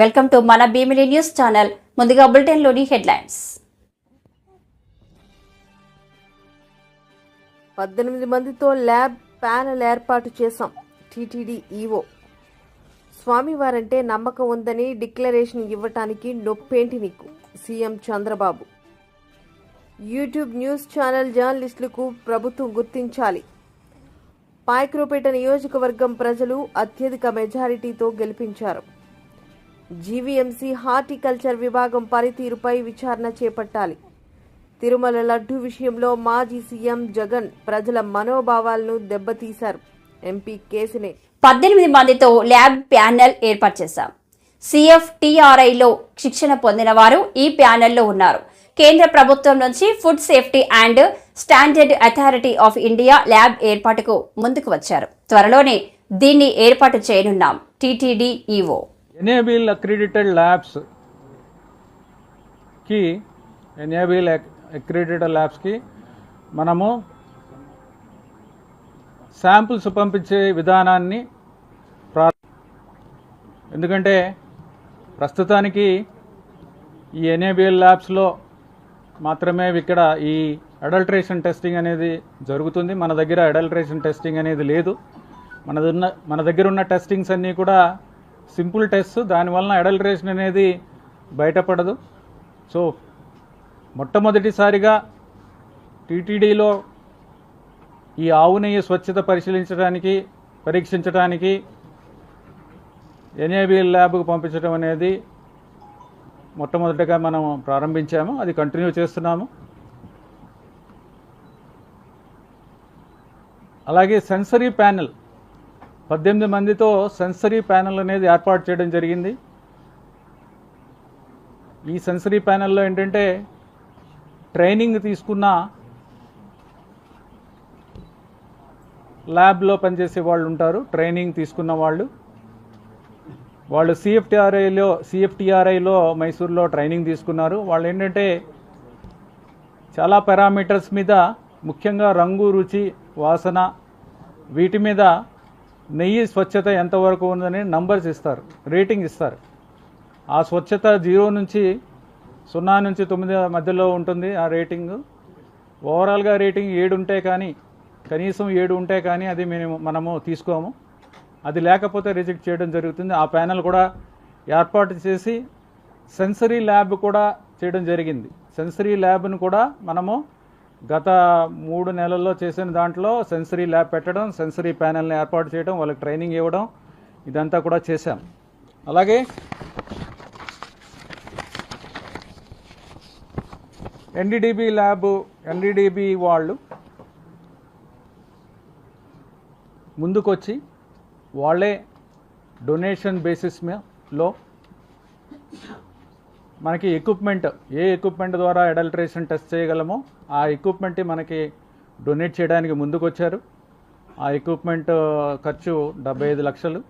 Welcome to మన Bheemili news channel. ముందుగా బులెటిన్లోని headlines. పద్దెనిమిది మందితో ల్యాబ్ ప్యానెల్ ఏర్పాటు చేశాం. TTD EO. స్వామివారంటే నమ్మకం ఉందని డిక్లరేషన్ ఇవ్వటానికి నొప్పేంటి నీకు? CM Chandrababu. YouTube news channel జర్నలిస్టులకు ప్రభుత్వం గుర్తించాలి. పాయక్రోపేట నియోజకవర్గం ప్రజలు అత్యధిక మెజారిటీతో గెలిపించారు. జీవీఎంసీ హార్టికల్చర్ విభాగం పనితీరుపై విచారణ చేపట్టాలి. తిరుమల లడ్డు విషయంలో మాజీ సీఎం జగన్ ప్రజల మనోభావాలను దెబ్బతీశారు. ఎంపీ కేసునే పద్దెనిమిది మందితో ల్యాబ్ ప్యానెల్ ఏర్పాటు చేశాం. సిఎఫ్టిఆర్ఐలో శిక్షణ పొందిన వారు ఈ ప్యానెల్లో ఉన్నారు. కేంద్ర ప్రభుత్వం నుంచి food safety and standard authority of India lab ఏర్పాటుకు ముందుకు వచ్చారు. త్వరలోనే దీన్ని ఏర్పాటు చేయనున్నాం. TTD EO. ఎనేబుల్ అక్రిడిటెడ్ ల్యాబ్స్కి ఎనేబుల్ అక్రిడిటెడ్ ల్యాబ్స్కి మనము శాంపుల్స్ పంపించే విధానాన్ని ప్రా ఎందుకంటే ప్రస్తుతానికి ఈ ఎన్ఏబిఎల్ ల్యాబ్స్లో మాత్రమే ఇక్కడ ఈ అడల్ట్రేషన్ టెస్టింగ్ అనేది జరుగుతుంది. మన దగ్గర అడల్ట్రేషన్ టెస్టింగ్ అనేది లేదు. మన మన దగ్గర ఉన్న టెస్టింగ్స్ అన్నీ కూడా సింపుల్ టెస్ట్ దానివలన అడల్టరేషన్ అనేది బయటపడదు. సో మొట్టమొదటిసారిగా టీటీడీలో ఈ ఆవు నెయ్యి స్వచ్ఛత పరిశీలించడానికి పరీక్షించడానికి ఎన్ఏబిఎల్ ల్యాబ్కు పంపించడం అనేది మొట్టమొదటిగా మనం ప్రారంభించాము. అది కంటిన్యూ చేస్తున్నాము. అలాగే సెన్సరీ ప్యానెల్ పద్దెనిమిది మందితో సెన్సరీ ప్యానెల్ అనేది ఏర్పాటు చేయడం జరిగింది. ఈ సెన్సరీ ప్యానెల్లో ఏంటంటే ట్రైనింగ్ తీసుకున్న ల్యాబ్లో పనిచేసే వాళ్ళు ఉంటారు. ట్రైనింగ్ తీసుకున్న వాళ్ళు. వాళ్ళు సిఎఫ్టీఆర్ఐలో సిఎఫ్టీఆర్ఐలో మైసూర్లో ట్రైనింగ్ తీసుకున్నారు. వాళ్ళు ఏంటంటే చాలా పారామీటర్స్ మీద ముఖ్యంగా రంగు రుచి వాసన వీటి మీద నెయ్యి స్వచ్ఛత ఎంతవరకు ఉందని నంబర్స్ ఇస్తారు రేటింగ్ ఇస్తారు. ఆ స్వచ్ఛత జీరో నుంచి సున్నా నుంచి తొమ్మిది మధ్యలో ఉంటుంది ఆ రేటింగ్ ఓవరాల్గా రేటింగ్ ఏడు ఉంటే కానీ కనీసం ఏడు ఉంటే కానీ అది మేము మనము తీసుకోము. అది లేకపోతే రిజెక్ట్ చేయడం జరుగుతుంది. ఆ ప్యానెల్ కూడా ఏర్పాటు చేసి సెన్సరీ ల్యాబ్ కూడా చేయడం జరిగింది. సెన్సరీ ల్యాబ్ను కూడా మనము గత మూడు నెలల్లో చేసిన దాంట్లో సెన్సరీ ల్యాబ్ పెట్టడం సెన్సరీ ప్యానెల్ని ఏర్పాటు చేయడం వాళ్ళకి ట్రైనింగ్ ఇవ్వడం ఇదంతా కూడా చేశాం. అలాగే ఎన్డీడీబీ ల్యాబ్ ఎన్డీడీబీ వాళ్ళు ముందుకొచ్చి వాళ్ళే డొనేషన్ బేసిస్లో మనకి ఎక్విప్మెంట్ ఏ ఎక్విప్మెంట్ ద్వారా అడల్ట్రేషన్ టెస్ట్ చేయగలమో ఆ ఎక్విప్మెంట్ మనకి డొనేట్ చేయడానికి ముందుకొచ్చారు. ఆ ఎక్విప్మెంట్ ఖర్చు డెబ్బై ఐదు లక్షలు.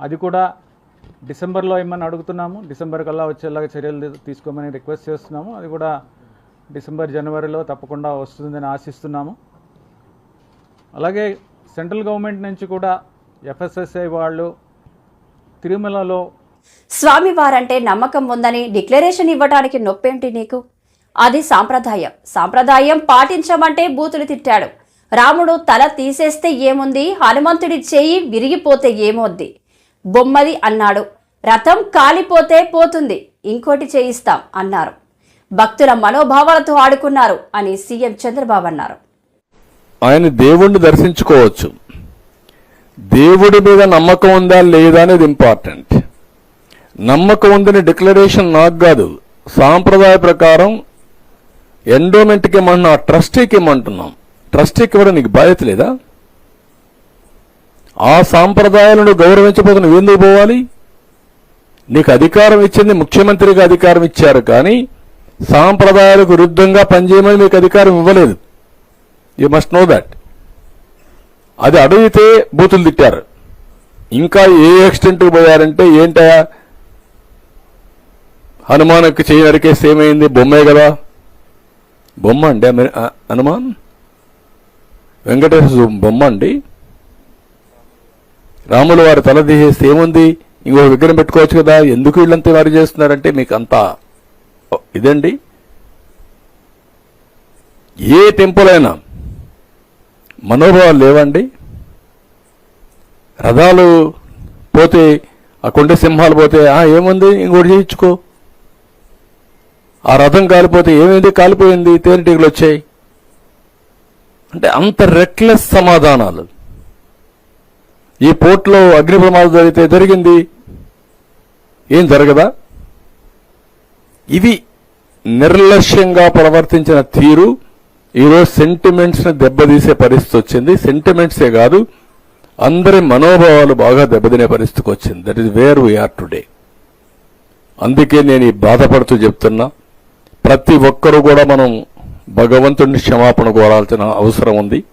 అది కూడా డిసెంబర్లో ఇమ్మని అడుగుతున్నాము? డిసెంబర్ కల్లా వచ్చేలాగా చర్యలు తీసుకోమని రిక్వెస్ట్ చేస్తున్నాము. అది కూడా డిసెంబర్ జనవరిలో తప్పకుండా వస్తుందని ఆశిస్తున్నాము. అలాగే సెంట్రల్ గవర్నమెంట్ నుంచి కూడా ఎఫ్ఎస్ఎస్ఐ వాళ్ళు తిరుమలలో స్వామివారంటే నమ్మకం ఉందని డిక్లరేషన్ ఇవ్వడానికి నొప్పేంటి నీకు? అది సాంప్రదాయం. సాంప్రదాయం పాటించమంటే బూతులు తిట్టాడు. రాముడు తల తీసేస్తే ఏముంది? హనుమంతుడి చేయి విరిగిపోతే ఏమొద్ది? బొమ్మది అన్నాడు. రథం కాలిపోతే పోతుంది. ఇంకోటి చేయిస్తాం అన్నారు. భక్తుల మనోభావాలతో ఆడుకున్నారు అని సీఎం చంద్రబాబు అన్నారు. ఆయన దేవుణ్ణి దర్శించుకోవచ్చు. దేవుడి మీద నమ్మకం ఉందా లేదా అనేది ఇంపార్టెంట్ నమ్మకం ఉందని డిక్లరేషన్ నాకు కాదు. సాంప్రదాయ ప్రకారం ఎండోమెంట్కి ఇమ్మన్నా ట్రస్టీకి ఇమ్మంటున్నాం. ట్రస్టీకి ఇవ్వడం నీకు బాధ్యత లేదా? ఆ సాంప్రదాయాలను గౌరవించబోతున్న ఎందుకు పోవాలి? నీకు అధికారం ఇచ్చింది ముఖ్యమంత్రిగా అధికారం ఇచ్చారు కానీ సాంప్రదాయాలకు విరుద్ధంగా పనిచేయమని మీకు అధికారం ఇవ్వలేదు. యూ మస్ట్ నో దాట్ అది అడిగితే బూతులు తిట్టారు. ఇంకా ఏ ఎక్స్టెంట్కి పోయారంటే ఏంటయా హనుమాన్కి చేయి నరికేస్తే ఏమైంది బొమ్మే కదా. బొమ్మ అండి హనుమాన్? వెంకటేశ్వర బొమ్మ అండి. రాముల వారి తల తీసేస్తే ఏముంది ఇంకో విగ్రహం పెట్టుకోవచ్చు కదా. ఎందుకు వీళ్ళంతా వారు చేస్తున్నారంటే మీకు అంత ఇదండి. ఏ టెంపుల్ అయినా మనోభావాలు లేవండి. రథాలు పోతే ఆ కొండ సింహాలు పోతే ఆ ఏముంది? ఇంకోటి చేయించుకో. ఆ రథం కాలిపోతే ఏమైంది? కాలిపోయింది? తేనెటీగలు వచ్చాయి. అంటే అంత రెక్లెస్ సమాధానాలు. ఈ పోర్ట్లో అగ్ని ప్రమాదం జరిగితే జరిగింది. ఏం జరగదా? ఇది నిర్లక్ష్యంగా ప్రవర్తించిన తీరు. ఈరోజు సెంటిమెంట్స్ని దెబ్బతీసే పరిస్థితి వచ్చింది. సెంటిమెంట్సే కాదు అందరి మనోభావాలు బాగా దెబ్బతినే పరిస్థితికి వచ్చింది. That is where we are today అందుకే నేను ఈ బాధపడుతూ చెప్తున్నా. ప్రతి ఒక్కరూ కూడా మనం భగవంతుడిని క్షమాపణ కోరాల్సిన అవసరం ఉంది.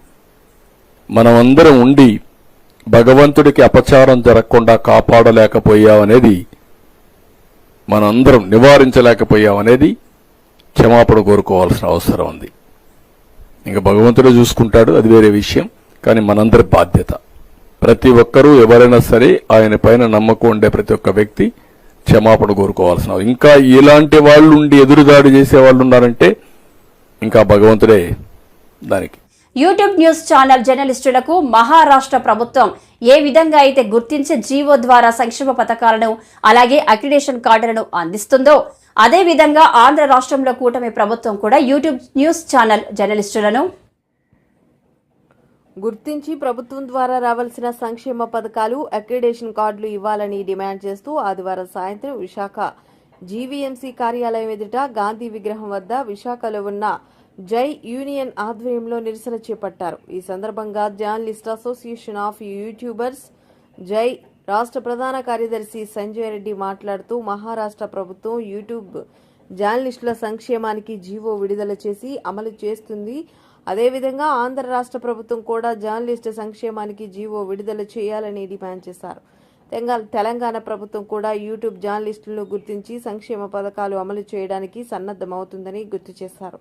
మనమందరం ఉండి భగవంతుడికి అపచారం జరగకుండా కాపాడలేకపోయామనేది మనందరం నివారించలేకపోయామనేది క్షమాపణ కోరుకోవాల్సిన అవసరం ఉంది. ఇంకా భగవంతుడే చూసుకుంటాడు అది వేరే విషయం కానీ మనందరి బాధ్యత. ప్రతి ఒక్కరూ ఎవరైనా సరే ఆయన పైన నమ్మకం ఉండే ప్రతి ఒక్క వ్యక్తి క్షమాపణ కోరుకోవాల్సిన ఇంకా ఇలాంటి వాళ్ళు ఉండి ఎదురుదాడి చేసే వాళ్ళు ఉన్నారంటే ఇంకా భగవంతుడే దానికి. యూట్యూబ్ న్యూస్ ఛానల్ జర్నలిస్టులకు మహారాష్ట్ర ప్రభుత్వం ఏ విధంగా అయితే గుర్తించి జీవో ద్వారా సంక్షేమ పథకాలను అలాగే అక్రిడేషన్ కార్డులను అందిస్తుందో అదే విధంగా ఆంధ్ర రాష్ట్రంలో కూటమి ప్రభుత్వం కూడా యూట్యూబ్ న్యూస్ ఛానల్ జర్నలిస్టులను గుర్తించి ప్రభుత్వం ద్వారా రావాల్సిన సంక్షేమ పథకాలు అక్రిడేషన్ కార్డులు ఇవ్వాలని డిమాండ్ చేస్తూ ఆదివారం సాయంత్రం విశాఖ జీవీఎంసీ కార్యాలయం ఎదుట గాంధీ విగ్రహం వద్ద విశాఖలో ఉన్న జై యూనియన్ ఆధ్వర్యంలో నిరసన చేపట్టారు. ఈ సందర్భంగా జర్నలిస్ట్ అసోసియేషన్ ఆఫ్ యూట్యూబర్స్ జై రాష్ట్ర ప్రధాన కార్యదర్శి సంజయ్ రెడ్డి మాట్లాడుతూ మహారాష్ట్ర ప్రభుత్వం యూట్యూబ్ జర్నలిస్టుల సంక్షేమానికి జీవో విడుదల చేసి అమలు చేస్తుంది. అదేవిధంగా ఆంధ్ర రాష్ట్ర ప్రభుత్వం కూడా జర్నలిస్టు సంక్షేమానికి జీవో విడుదల చేయాలని డిమాండ్ చేశారు. తెలంగాణ ప్రభుత్వం కూడా యూట్యూబ్ జర్నలిస్టులను గుర్తించి సంక్షేమ పథకాలు అమలు చేయడానికి సన్నద్ధమవుతుందని గుర్తు చేశారు.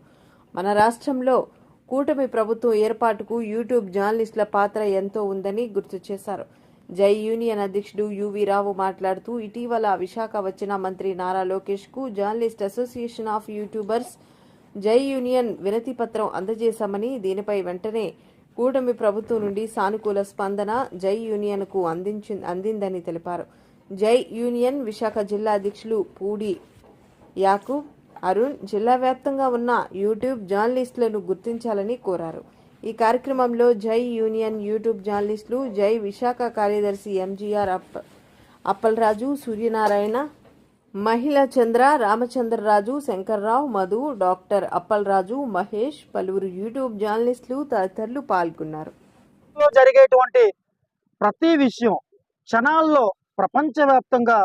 మన రాష్ట్రంలో కూటమి ప్రభుత్వం ఏర్పాటుకు యూట్యూబ్ జర్నలిస్టుల పాత్ర ఎంతో ఉందని గుర్తు చేశారు. జై యూనియన్ అధ్యక్షుడు యువి రావు మాట్లాడుతూ ఇటీవల విశాఖ వచ్చిన మంత్రి నారా లోకేష్కు జర్నలిస్ట్ అసోసియేషన్ ఆఫ్ యూట్యూబర్స్ జై యూనియన్ వినతి పత్రం అందజేశామని దీనిపై వెంటనే కూటమి ప్రభుత్వం నుండి సానుకూల స్పందన జై యూనియన్కు అందించి అందిందని తెలిపారు. జై యూనియన్ విశాఖ జిల్లా అధ్యక్షులు పూడి యాకూబ్ అరుణ్ జిల్లా వ్యాప్తంగా ఉన్న యూట్యూబ్ జర్నలిస్టులను గుర్తించాలని కోరారు. ఈ కార్యక్రమంలో జై యూనియన్ యూట్యూబ్ జర్నలిస్టులు జై విశాఖ కార్యదర్శి ఎంజీఆర్ అప్ అప్పలరాజు సూర్యనారాయణ మహిళ చంద్ర రామచంద్రరాజు శంకర్రావు మధు డాక్టర్ అప్పలరాజు మహేష్ పలువురు యూట్యూబ్ జర్నలిస్టులు తదితరులు పాల్గొన్నారు. జరిగేటువంటి ప్రతి విషయం క్షణాల్లో ప్రపంచవ్యాప్తంగా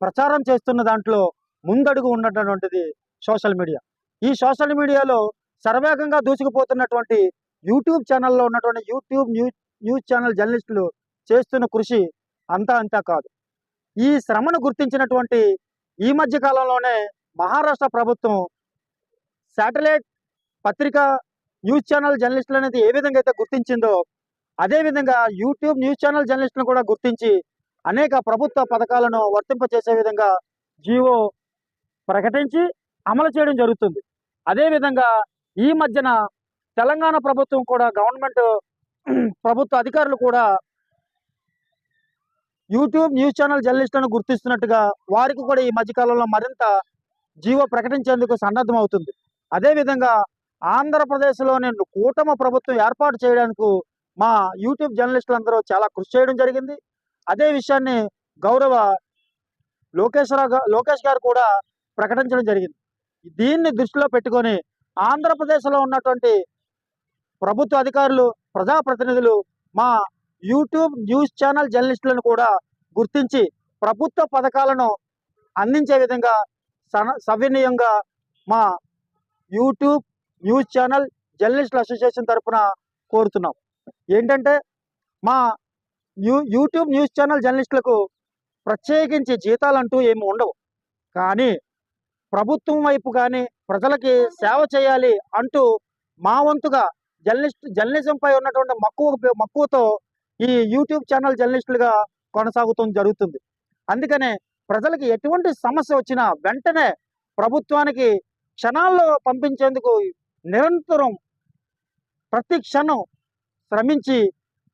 ప్రచారం చేస్తున్న దాంట్లో ముందడుగు ఉన్నటువంటిది సోషల్ మీడియా. ఈ సోషల్ మీడియాలో సర్వేగంగా దూసుకుపోతున్నటువంటి యూట్యూబ్ ఛానల్లో ఉన్నటువంటి యూట్యూబ్ న్యూస్ న్యూస్ ఛానల్ జర్నలిస్టులు చేస్తున్న కృషి అంతా అంతా కాదు. ఈ శ్రమను గుర్తించినటువంటి ఈ మధ్య కాలంలోనే మహారాష్ట్ర ప్రభుత్వం శాటిలైట్ పత్రిక న్యూస్ ఛానల్ జర్నలిస్టులు అనేది ఏ విధంగా అయితే గుర్తించిందో అదేవిధంగా యూట్యూబ్ న్యూస్ ఛానల్ జర్నలిస్టులను కూడా గుర్తించి అనేక ప్రభుత్వ పథకాలను వర్తింపచేసే విధంగా జీవో ప్రకటించి అమలు చేయడం జరుగుతుంది. అదేవిధంగా ఈ మధ్యన తెలంగాణ ప్రభుత్వం కూడా గవర్నమెంట్ ప్రభుత్వ అధికారులు కూడా యూట్యూబ్ న్యూస్ ఛానల్ జర్నలిస్టులను గుర్తిస్తున్నట్టుగా వారికి కూడా ఈ మధ్యకాలంలో మరింత జీవో ప్రకటించేందుకు సన్నద్ధం అవుతుంది అదేవిధంగా ఆంధ్రప్రదేశ్లోని కూటమి ప్రభుత్వం ఏర్పాటు చేయడానికి మా యూట్యూబ్ జర్నలిస్టులందరూ చాలా కృషి చేయడం జరిగింది. అదే విషయాన్ని గౌరవ లోకేశ్వరరావు లోకేష్ గారు కూడా ప్రకటించడం జరిగింది. దీన్ని దృష్టిలో పెట్టుకొని ఆంధ్రప్రదేశ్లో ఉన్నటువంటి ప్రభుత్వ అధికారులు ప్రజాప్రతినిధులు మా యూట్యూబ్ న్యూస్ ఛానల్ జర్నలిస్టులను కూడా గుర్తించి ప్రభుత్వ పథకాలను అందించే విధంగా సన సవినీయంగా మా యూట్యూబ్ న్యూస్ ఛానల్ జర్నలిస్టుల అసోసియేషన్ తరపున కోరుతున్నాం. ఏంటంటే మా న్యూ యూట్యూబ్ న్యూస్ ఛానల్ జర్నలిస్టులకు ప్రత్యేకించి జీతాలు అంటూ ఏమి ఉండవు. కానీ ప్రభుత్వం వైపు కానీ ప్రజలకి సేవ చేయాలి అంటూ మా వంతుగా జర్నలిస్ట్ జర్నలిజంపై ఉన్నటువంటి మక్కువ మక్కువతో ఈ యూట్యూబ్ ఛానల్ జర్నలిస్టులుగా కొనసాగుతూ జరుగుతుంది. అందుకనే ప్రజలకి ఎటువంటి సమస్య వచ్చినా వెంటనే ప్రభుత్వానికి క్షణాల్లో పంపించేందుకు నిరంతరం ప్రతి క్షణం శ్రమించి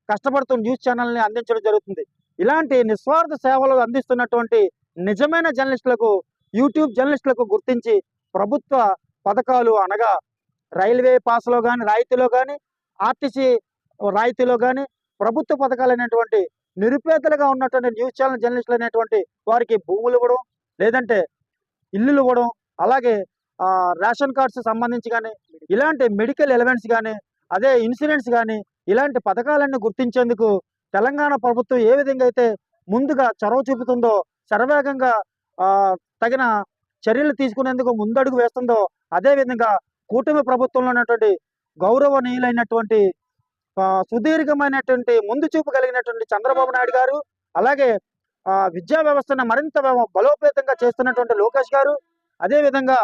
కష్టపడుతున్న న్యూస్ ఛానల్ని అందించడం జరుగుతుంది. ఇలాంటి నిస్వార్థ సేవలు అందిస్తున్నటువంటి నిజమైన జర్నలిస్టులకు యూట్యూబ్ జర్నలిస్టులకు గుర్తించి ప్రభుత్వ పథకాలు అనగా రైల్వే పాస్లో కానీ రాయితీలో కానీ ఆర్టీసీ రాయితీలో కానీ ప్రభుత్వ పథకాలు అనేటువంటి నిరుపేదలుగా ఉన్నటువంటి న్యూస్ ఛానల్ జర్నలిస్టులు అనేటువంటి వారికి భూములు ఇవ్వడం లేదంటే ఇల్లులు ఇవ్వడం అలాగే రేషన్ కార్డ్స్ సంబంధించి కానీ ఇలాంటి మెడికల్ ఎలిమెంట్స్ కానీ అదే ఇన్సూరెన్స్ కానీ ఇలాంటి పథకాలన్నీ గుర్తించేందుకు తెలంగాణ ప్రభుత్వం ఏ విధంగా అయితే ముందుగా చొరవ చూపుతుందో సర్వేగంగా తగిన చర్యలు తీసుకునేందుకు ముందడుగు వేస్తుందో అదే విధంగా కూటమి ప్రభుత్వంలో ఉన్నటువంటి గౌరవనీయులైనటువంటి సుదీర్ఘమైనటువంటి ముందు చూపు కలిగినటువంటి చంద్రబాబు నాయుడు గారు అలాగే ఆ, విద్యా వ్యవస్థను మరింత బలోపేతంగా చేస్తున్నటువంటి లోకేష్ గారు అదే విధంగా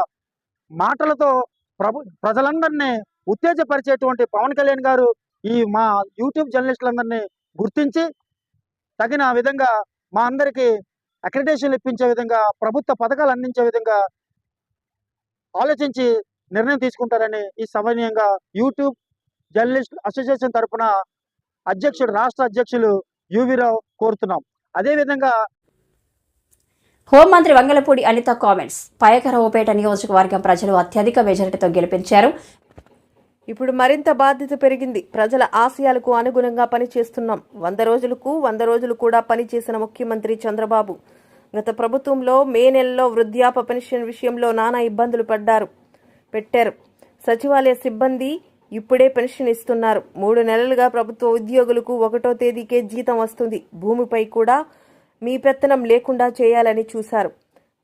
మాటలతో ప్రభు ప్రజలందరినీ ఉత్తేజపరిచేటువంటి పవన్ కళ్యాణ్ గారు ఈ మా యూట్యూబ్ జర్నలిస్టులందరినీ గుర్తించి తగిన విధంగా మా అందరికీ అక్రిడేషన్లు ఇప్పించే విధంగా ప్రభుత్వ పథకాలు అందించే విధంగా ఆలోచించి నిర్ణయం తీసుకుంటారని ఈ సమన్యంగా యూట్యూబ్ జర్నలిస్ట్ అసోసియేషన్ తరపున అధ్యక్షుడు రాష్ట్ర అధ్యక్షులు యువిరావు కోరుతున్నాం. అదేవిధంగా హోంమంత్రి వంగలపూడి అనిత కామెంట్స్. పయకరావుపేట నియోజకవర్గం ప్రజలు అత్యధిక మెజారిటీతో గెలిపించారు. ఇప్పుడు మరింత బాధ్యత పెరిగింది. ప్రజల ఆశయాలకు అనుగుణంగా పనిచేస్తున్నాం. వంద రోజులకు వంద రోజులు కూడా పనిచేసిన ముఖ్యమంత్రి చంద్రబాబు. గత ప్రభుత్వంలో మే నెలలో వృద్ధాప పెన్షన్ విషయంలో నానా ఇబ్బందులు పడ్డారు. పెట్టారు. సచివాలయ సిబ్బంది ఇప్పుడే పెన్షన్ ఇస్తున్నారు మూడు నెలలుగా ప్రభుత్వ ఉద్యోగులకు ఒకటో తేదీకే జీతం వస్తుంది. భూమిపై కూడా మీ పెత్తనం లేకుండా చేయాలని చూశారు.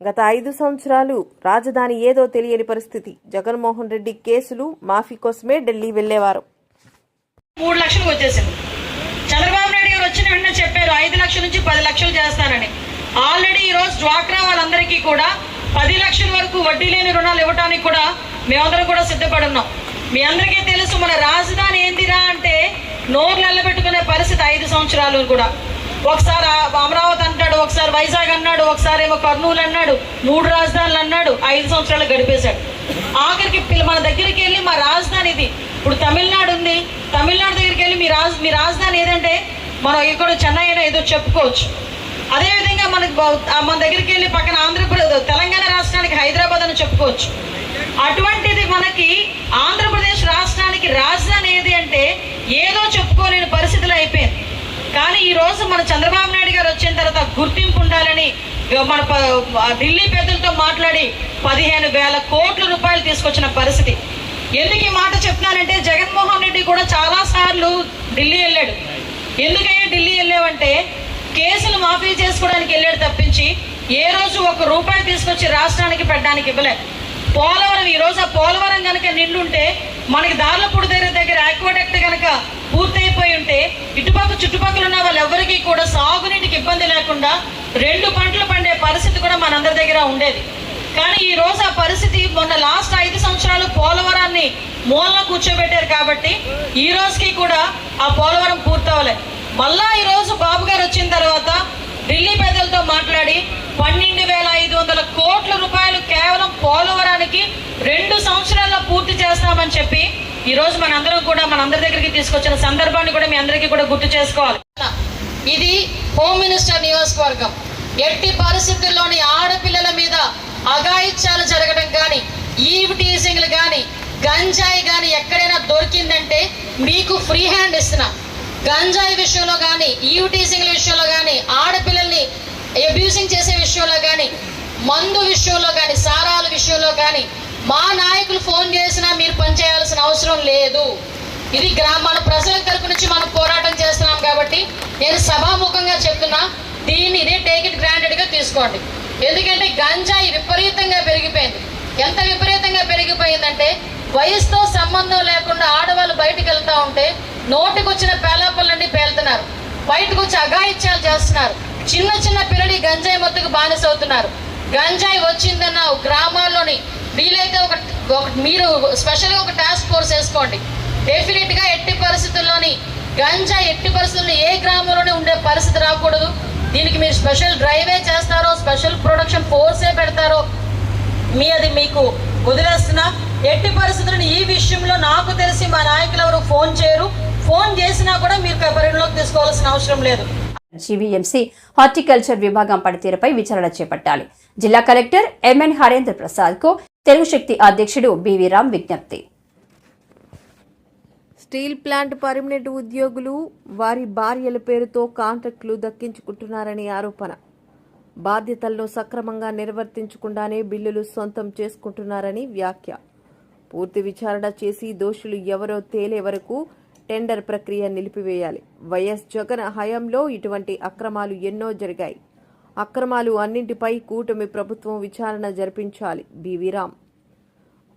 గత ఐదు సంవత్సరాలు రాజధాని ఏదో తెలియని పరిస్థితి. జగన్మోహన్ రెడ్డి కేసులు మాఫీ కోసమే ఢిల్లీ వెళ్ళేవారు మూడు లక్షలకు వచ్చేసింది. చంద్రబాబు నాయుడు గారు వచ్చిన వెంటనే చెప్పారు ఐదు లక్షల నుంచి పది లక్షలు చేస్తానని. ఆల్రెడీ ఈ రోజు డ్వాక్రా వాళ్ళందరికీ కూడా పది లక్షల వరకు వడ్డీ లేని రుణాలు ఇవ్వడానికి కూడా మేమందరం కూడా సిద్ధపడున్నాం మీ అందరికీ తెలుసు మన రాజధాని ఏందిరా అంటే నోరు నిలబెట్టుకునే పరిస్థితి ఐదు సంవత్సరాలు కూడా. ఒకసారి అమరావతి అంటాడు ఒకసారి వైజాగ్ అన్నాడు ఒకసారి ఏమో కర్నూలు అన్నాడు మూడు రాజధానులు అన్నాడు ఐదు సంవత్సరాలు గడిపేశాడు. ఆఖరికి మన దగ్గరికి వెళ్ళి మా రాజధాని ఇది. ఇప్పుడు తమిళనాడు ఉంది. తమిళనాడు దగ్గరికి వెళ్ళి మీ రాజ మీ రాజధాని ఏదంటే మనం ఇక్కడ చెన్నై అయినా ఏదో చెప్పుకోవచ్చు. అదేవిధంగా మనకి మన దగ్గరికి వెళ్ళి పక్కన ఆంధ్రప్రదేశ్ తెలంగాణ రాష్ట్రానికి హైదరాబాద్ అని చెప్పుకోవచ్చు. అటువంటిది మనకి ఆంధ్రప్రదేశ్ రాష్ట్రానికి రాజధాని ఏది అంటే ఏదో చెప్పుకోలేని పరిస్థితులు అయిపోయింది. కానీ ఈ రోజు మన చంద్రబాబు నాయుడు గారు వచ్చిన తర్వాత గుర్తింపు ఉండాలని మన ఢిల్లీ పెద్దలతో మాట్లాడి పదిహేను వేల కోట్ల రూపాయలు తీసుకొచ్చిన పరిస్థితి. ఎందుకు ఈ మాట చెప్తున్నానంటే జగన్మోహన్ రెడ్డి కూడా చాలా సార్లు ఢిల్లీ వెళ్ళాడు. ఎందుకయ్యా ఢిల్లీ వెళ్ళావంటే కేసులు మాఫీ చేసుకోవడానికి వెళ్ళాడు తప్పించి ఏ రోజు ఒక రూపాయి తీసుకొచ్చి రాష్ట్రానికి పెట్టడానికి ఇవ్వలేదు. పోలవరం ఈ రోజు ఆ పోలవరం కనుక నిండుంటే మనకి దార్లపూడి దగ్గర దగ్గర ఆక్వాడక్ట్ కనుక పూర్తయిపోయి ఉంటే ఇటుపక్క చుట్టుపక్కల ఉన్న వాళ్ళు కూడా సాగునీటికి ఇబ్బంది లేకుండా రెండు పంటలు పండే పరిస్థితి కూడా మనందరి దగ్గర ఉండేది. కానీ ఈ రోజు ఆ పరిస్థితి మొన్న లాస్ట్ ఐదు సంవత్సరాలు పోలవరాన్ని మూలన కూర్చోబెట్టారు కాబట్టి ఈ రోజుకి కూడా ఆ పోలవరం పూర్తవలేదు మళ్ళా ఈ రోజు బాబు గారు వచ్చిన తర్వాత ఢిల్లీ పెద్దలతో మాట్లాడి పన్నెండు వేల ఐదు వందల కోట్ల రూపాయలు కేవలం పోలవరానికి రెండు సంవత్సరాల్లో పూర్తి చేస్తామని ఈరోజు మనందరం కూడా మనందరి దగ్గరికి తీసుకొచ్చిన సందర్భాన్ని కూడా మీ అందరికీ కూడా గుర్తు చేసుకోవాలి. ఇది హోమ్ మినిస్టర్ నియోజకవర్గం. ఎట్టి పరిస్థితుల్లోని ఆడపిల్లల మీద అఘాయిత్యాలు జరగడం కానీ ఈవ్ టీజింగ్లు కానీ గంజాయి కానీ ఎక్కడైనా దొరికిందంటే మీకు ఫ్రీ హ్యాండ్ ఇస్తున్నా. గంజాయి విషయంలో కానీ ఈవ్ టీజింగ్ల విషయంలో కానీ ఆడపిల్లల్ని అబ్యూజింగ్ చేసే విషయంలో కానీ మందు విషయంలో కానీ సారాల విషయంలో కానీ మా నాయకులు ఫోన్ చేసినా మీరు పనిచేయాల్సిన అవసరం లేదు. ఇది గ్రామాల ప్రజల తరపు నుంచి మనం పోరాటం చేస్తున్నాం కాబట్టి నేను సభాముఖంగా చెప్తున్నా దీన్ని ఇదే టేక్ ఇట్ తీసుకోండి. ఎందుకంటే గంజాయి విపరీతంగా పెరిగిపోయింది. ఎంత విపరీతంగా పెరిగిపోయిందంటే వయసుతో సంబంధం లేకుండా ఆడవాళ్ళు బయటికి వెళ్తా ఉంటే నోటికొచ్చిన వచ్చిన పేలుతున్నారు. బయటకు వచ్చి అఘాయిత్యాలు చేస్తున్నారు. చిన్న చిన్న పిల్లలు గంజాయి మొత్తుకు బానిసవుతున్నారు గంజాయి వచ్చిందన్న గ్రామాల్లోని వీలైతే ఒక మీరు స్పెషల్గా ఒక టాస్క్ ఫోర్స్ వేసుకోండి. డెఫినెట్గా ఎట్టి పరిస్థితుల్లోని గంజా ఎట్టి పరిస్థితుల్లో ఏ గ్రామంలోనే ఉండే పరిస్థితి రాకూడదు. దీనికి మీరు స్పెషల్ డ్రైవే చేస్తారో స్పెషల్ ప్రొడక్షన్ ఫోర్సే పెడతారో మీ అది మీకు వదిలేస్తున్నా ఎట్టి పరిస్థితులను ఈ విషయంలో నాకు తెలిసి మా నాయకులు ఎవరు ఫోన్ చేయరు. ఫోన్ చేసినా కూడా మీరు పరిగణలోకి తీసుకోవాల్సిన అవసరం లేదు. జీవీఎంసీ హార్టికల్చర్ విభాగం పనితీరుపై విచారణ చేపట్టాలి. జిల్లా కలెక్టర్ ఎంఎన్ హరేంద్ర ప్రసాద్కు తెలుగు శక్తి అధ్యక్షుడు బివి రామ్ విజ్ఞప్తి. స్టీల్ ప్లాంట్ పర్మనెంట్ ఉద్యోగులు వారి భార్యల పేరుతో కాంట్రాక్టులు దక్కించుకుంటున్నారని ఆరోపణ. బాధ్యతలను సక్రమంగా నిర్వర్తించకుండానే బిల్లులు సొంతం చేసుకుంటున్నారని వ్యాఖ్య. పూర్తి విచారణ చేసి దోషులు ఎవరో తేలే వరకు టెండర్ ప్రక్రియ నిలిపివేయాలి. వైఎస్ జగన్ హయాంలో ఇటువంటి అక్రమాలు ఎన్నో జరిగాయి. అక్రమాలు అన్నింటిపై కూటమి ప్రభుత్వం విచారణ జరిపించాలి. బీవీరామ్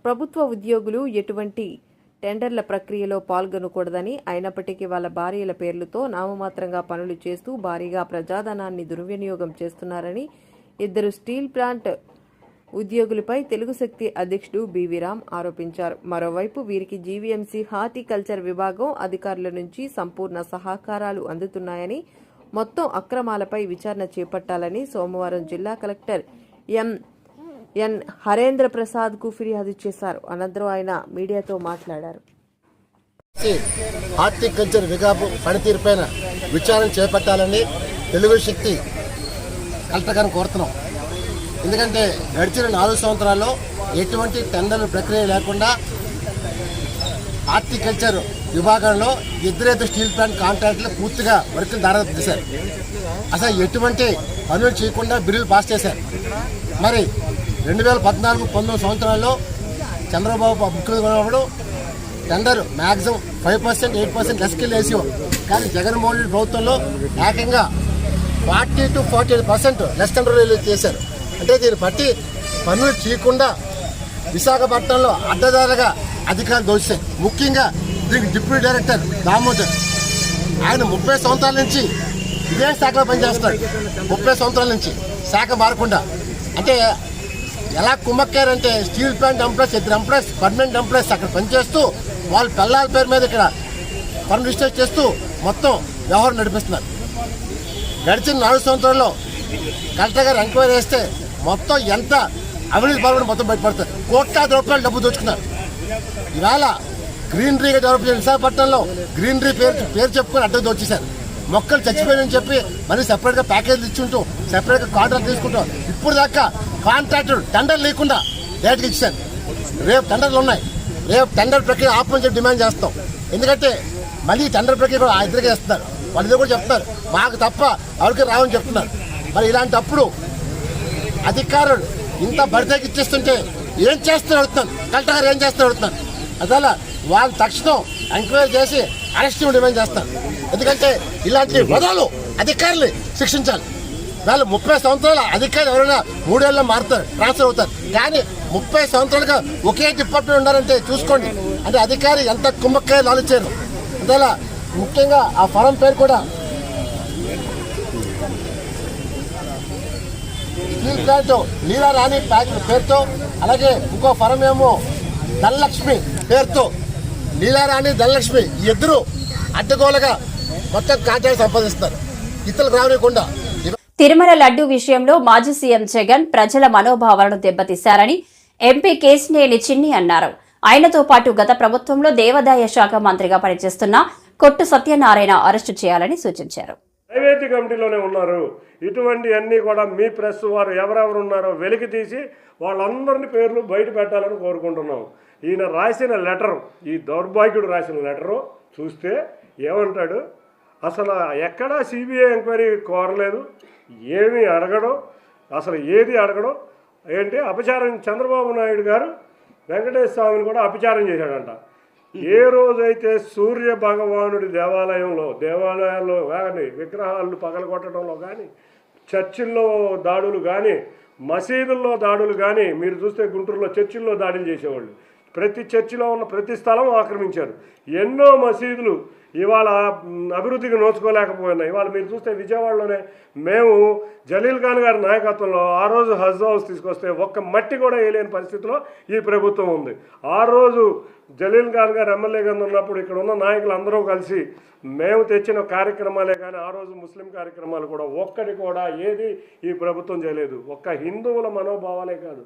ప్రభుత్వ ఉద్యోగులు ఎటువంటి టెండర్ల ప్రక్రియలో పాల్గొనకూడదని అయినప్పటికీ వాళ్ళ భార్యల పేర్లతో నామమాత్రంగా పనులు చేస్తూ భారీగా ప్రజాధనాన్ని దుర్వినియోగం చేస్తున్నారని ఇద్దరు స్టీల్ ప్లాంట్ ఉద్యోగులపై తెలుగు శక్తి అధ్యక్షుడు బివి రామ్ ఆరోపించారు. మరోవైపు వీరికి జీవీఎంసీ హార్టికల్చర్ విభాగం అధికారుల నుంచి సంపూర్ణ సహకారాలు అందుతున్నాయని మొత్తం అక్రమాలపై విచారణ చేపట్టాలని సోమవారం జిల్లా కలెక్టర్ ఎం. ఎన్. హరేంద్ర ప్రసాద్కు ఫిర్యాదు చేశారు. అనంతరం ఆయన మీడియాతో మాట్లాడారు. హార్టికల్చర్ విగాపు పనితీరుపైన విచారణ చేపట్టాలని తెలుగు శక్తి కలెక్టర్ కోరుతున్నాం. ఎందుకంటే గడిచిన నాలుగు సంవత్సరాల్లో ఎటువంటి టెండర్ ప్రక్రియ లేకుండా హార్టికల్చర్ విభాగంలో ఇద్దరైతే స్టీల్ ప్లాంట్ కాంట్రాక్టులు పూర్తిగా వర్కులు దాదాపు తీశారు. అసలు ఎటువంటి పనులు చేయకుండా బిల్లులు పాస్ చేశారు. మరి రెండు వేల పద్నాలుగు పంతొమ్మిది సంవత్సరాల్లో చంద్రబాబు ముఖ్యమంత్రి ఉన్నప్పుడు tender maximum five percent eight percent లెస్కిల్ ratio కానీ జగన్మోహన్ రెడ్డి ప్రభుత్వంలో ఏకంగా forty two forty eight percent less tender చేశారు. అంటే దీన్ని బట్టి పనులు చేయకుండా విశాఖపట్నంలో అడ్డదారులుగా అధికారులు దోచాయి ముఖ్యంగా దీనికి డిప్యూటీ డైరెక్టర్ దామోదర్. ఆయన ముప్పై సంవత్సరాల నుంచి ఇదే శాఖలో పనిచేస్తాడు ముప్పై సంవత్సరాల నుంచి శాఖ మారకుండా. అంటే ఎలా కుమ్మక్కారంటే స్టీల్ ప్లాంట్ ఎంప్లాయీస్ ఇద్దరు ఎంప్లాయీస్ పర్మనెంట్ ఎంప్లాయీస్ అక్కడ పనిచేస్తూ వాళ్ళ పిల్లల పేరు మీద ఇక్కడ పని రిజిస్టర్ చేస్తూ మొత్తం వ్యవహారం నడిపిస్తున్నారు. గడిచిన నాలుగు సంవత్సరాల్లో కలెక్టర్ గారు ఎంక్వైరీ చేస్తే మొత్తం ఎంత అవినీతి పాల్గొని మొత్తం బయటపడతారు. కోట్లాది రూపాయలు డబ్బు దోచుకున్నారు. ఇవాళ గ్రీనరీగా డెవలప్ చేసిన విశాఖపట్నంలో గ్రీనరీ పేరు పేరు చెప్పుకొని అడ్డం దోచేశారు. మొక్కలు చచ్చిపోయాయని చెప్పి మళ్ళీ సెపరేట్గా ప్యాకేజ్ ఇచ్చుంటూ సెపరేట్గా కాంట్రాక్ట్ తీసుకుంటాం ఇప్పుడు దాకా కాంట్రాక్టర్ టెండర్ లేకుండా డైరెక్ట్గా ఇచ్చారు. రేపు టెండర్లు ఉన్నాయి. రేపు టెండర్ ప్రక్రియ ఆపమని చెప్పి డిమాండ్ చేస్తాం. ఎందుకంటే మళ్ళీ టెండర్ ప్రక్రియ కూడా ఆ ఇద్దరికే ఇస్తున్నారు వాళ్ళు కూడా చెప్తున్నారు. మాకు తప్ప ఎవరికి రావని చెప్తున్నారు. మరి ఇలాంటప్పుడు అధికారులు ఇంత బరితేకి ఇచ్చేస్తుంటే ఏం చేస్తారు అడుగుతున్నాను. కలెక్టర్ గారు ఏం చేస్తారు అడుగుతున్నాను. అసలు వాళ్ళు తక్షణం ఎంక్వైరీ చేసి అరెస్ట్ డిమాండ్ చేస్తారు. ఎందుకంటే ఇలాంటి వదలు అధికారులు శిక్షించాలి. వాళ్ళు ముప్పై సంవత్సరాల అధికారులు ఎవరైనా మూడేళ్ళలో మారుతారు ట్రాన్స్ఫర్ అవుతారు. కానీ ముప్పై సంవత్సరాలుగా ఒకే డిపార్ట్మెంట్ ఉన్నారంటే చూసుకోండి. అంటే అధికారి ఎంత కుమ్మక్కాయలు ఆలోచారు అందువల్ల ముఖ్యంగా ఆ ఫలం పేరు కూడా steel plant Neela Rani pack పేరుతో అలాగే ఇంకో ఫరం ఏమో ధనలక్ష్మి పేరుతో నీలారాణి ధనలక్ష్మి ఇద్దరు అడ్డగోలుగా మొత్తం కాంట్రాక్ట్ సంపాదిస్తారు ఇతరులకు రానివ్వకుండా తిరుమల లడ్డు విషయంలో మాజీ సీఎం జగన్ ప్రజల మనోభావాలను దెబ్బతీశారని ఎంపీ కేసినేని చిన్ని అన్నారు. ఆయనతో పాటు గత ప్రభుత్వంలో దేవాదాయ శాఖ మంత్రిగా పనిచేస్తున్న కొట్టు సత్యనారాయణ అరెస్టు చేయాలని సూచించారు. ప్రైవేట్ కమిటీలోనే ఉన్నారు. ఇటువంటి అన్నీ కూడా మీ ప్రెస్ వారు ఎవరెవరు ఉన్నారో వెలికి తీసి వాళ్ళందరిని పేర్లు బయట పెట్టాలని కోరుకుంటున్నాం. ఈయన రాసిన లెటర్ ఈ దౌర్భాగ్యుడు రాసిన లెటరు చూస్తే ఏమంటాడు? అసలు ఎక్కడా సిబిఐ ఎంక్వైరీ కోరలేదు ఏమీ అడగడం అసలు ఏది అడగడం? ఏంటి? అపచారం చంద్రబాబు నాయుడు గారు వెంకటేశ్వర స్వామిని కూడా అపచారం చేశాడంట. ఏ రోజైతే సూర్య భగవానుడి దేవాలయంలో దేవాలయాల్లో కానీ విగ్రహాలను పగలగొట్టడంలో కానీ చర్చిల్లో దాడులు కానీ మసీదుల్లో దాడులు కానీ మీరు చూస్తే గుంటూరులో చర్చిల్లో దాడులు చేసేవాళ్ళు. ప్రతి చర్చిలో ఉన్న ప్రతి స్థలం ఆక్రమించారు. ఎన్నో మసీదులు ఇవాళ అభివృద్ధికి నోచుకోలేకపోయినాయి. ఇవాళ మీరు చూస్తే విజయవాడలోనే మేము జలీల్ ఖాన్ గారి నాయకత్వంలో ఆ రోజు హజ్ హౌస్ తీసుకొస్తే ఒక్క మట్టి కూడా వేయలేని పరిస్థితిలో ఈ ప్రభుత్వం ఉంది. ఆ రోజు జలీల్ ఖాన్ గారు ఎమ్మెల్యే గారు ఉన్నప్పుడు ఇక్కడ ఉన్న నాయకులు అందరూ కలిసి మేము తెచ్చిన కార్యక్రమాలే కానీ ఆ రోజు ముస్లిం కార్యక్రమాలు కూడా ఒక్కటి కూడా ఏది ఈ ప్రభుత్వం చేయలేదు. ఒక్క హిందువుల మనోభావాలే కాదు.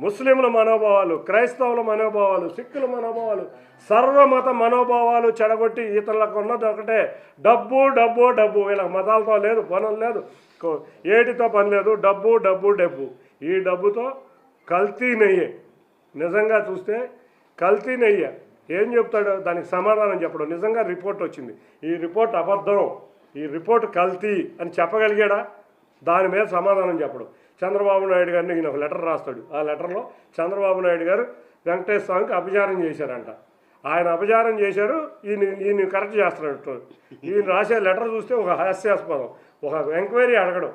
ముస్లింల మనోభావాలు క్రైస్తవుల మనోభావాలు సిక్కుల మనోభావాలు సర్వమత మనోభావాలు చెడగొట్టి ఇతరులకు ఉన్నది ఒకటే. డబ్బు డబ్బు డబ్బు. ఇలా మతాలతో లేదు పనులు లేదు. కో- ఏటితో పని లేదు డబ్బు డబ్బు డబ్బు. ఈ డబ్బుతో కల్తీ నెయ్యే. నిజంగా చూస్తే కల్తీ నెయ్య. ఏం చెప్తాడు? దానికి సమాధానం చెప్పడం. నిజంగా రిపోర్ట్ వచ్చింది. ఈ రిపోర్ట్ అబద్ధం. ఈ రిపోర్ట్ కల్తీ అని చెప్పగలిగాడా? దాని మీద సమాధానం చెప్పడం. చంద్రబాబు నాయుడు గారిని ఈయన ఒక లెటర్ రాస్తాడు. ఆ లెటర్లో చంద్రబాబు నాయుడు గారు వెంకటేశ్వర స్వామికి అపచారం చేశారంట. ఆయన అపచారం చేశారు ఈయన ఈయన కరెక్ట్ చేస్తున్నాడు. ఈయన రాసే లెటర్ చూస్తే ఒక హాస్యాస్పదం. ఒక ఎంక్వైరీ అడగడం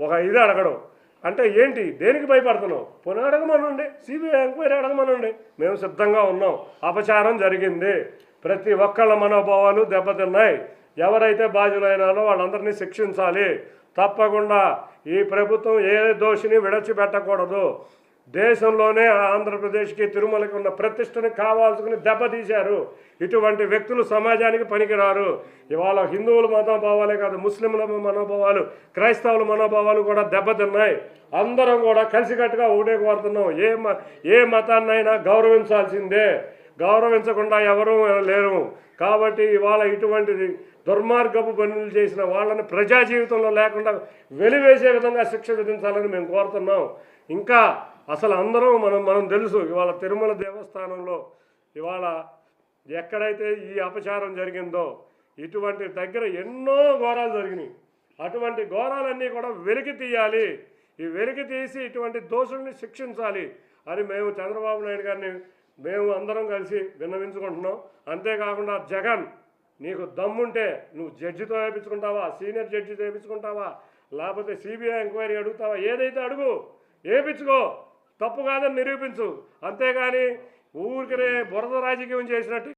ఒక ఇది అడగడం. అంటే ఏంటి దేనికి భయపడుతున్నావు? పోనీ అడగమనండి. CBI enquiry అడగమనండి. మేము సిద్ధంగా ఉన్నాం. అపచారం జరిగింది. ప్రతి ఒక్కళ్ళ మనోభావాలు దెబ్బతిన్నాయి. ఎవరైతే బాధ్యులైనారో వాళ్ళందరినీ శిక్షించాలి. తప్పకుండా ఈ ప్రభుత్వం ఏ దోషిని విడచిపెట్టకూడదు. దేశంలోనే ఆంధ్రప్రదేశ్కి తిరుమలకి ఉన్న ప్రతిష్టని కావాల్సుకుని దెబ్బతీశారు. ఇటువంటి వ్యక్తులు సమాజానికి పనికిరారు. ఇవాళ హిందువుల మనోభావాలే కాదు ముస్లింల మనోభావాలు క్రైస్తవుల మనోభావాలు కూడా దెబ్బతిన్నాయి. అందరం కూడా కలిసికట్టుగా ఒకటే కోరుతున్నాం ఏ మ ఏ మతాన్నైనా గౌరవించాల్సిందే. గౌరవించకుండా ఎవరూ లేరు. కాబట్టి ఇవాళ ఇటువంటిది దుర్మార్గపు పనులు చేసిన వాళ్ళని ప్రజా జీవితంలో లేకుండా వెలివేసే విధంగా శిక్ష విధించాలని మేము కోరుతున్నాం. ఇంకా అసలు అందరం మనం మనం తెలుసు ఇవాళ తిరుమల దేవస్థానంలో ఇవాళ ఎక్కడైతే ఈ అపచారం జరిగిందో ఇటువంటి దగ్గర ఎన్నో ఘోరాలు జరిగినాయి. అటువంటి ఘోరాలన్నీ కూడా వెలికి తీయాలి. ఈ వెలికి తీసి ఇటువంటి దోషుల్ని శిక్షించాలి అని మేము చంద్రబాబు నాయుడు గారిని మేము అందరం కలిసి విన్నవించుకుంటున్నాం. అంతేకాకుండా జగన్ నీకు దమ్ముంటే నువ్వు జడ్జితో వేయించుకుంటావా? సీనియర్ జడ్జితో వేయించుకుంటావా? లేకపోతే సిబిఐ ఎంక్వైరీ అడుగుతావా? ఏదైతే అడుగు వేయించుకో. తప్పు కాదని నిరూపించు. అంతేగాని ఊరికనే బురద రాజకీయం చేసినట్టు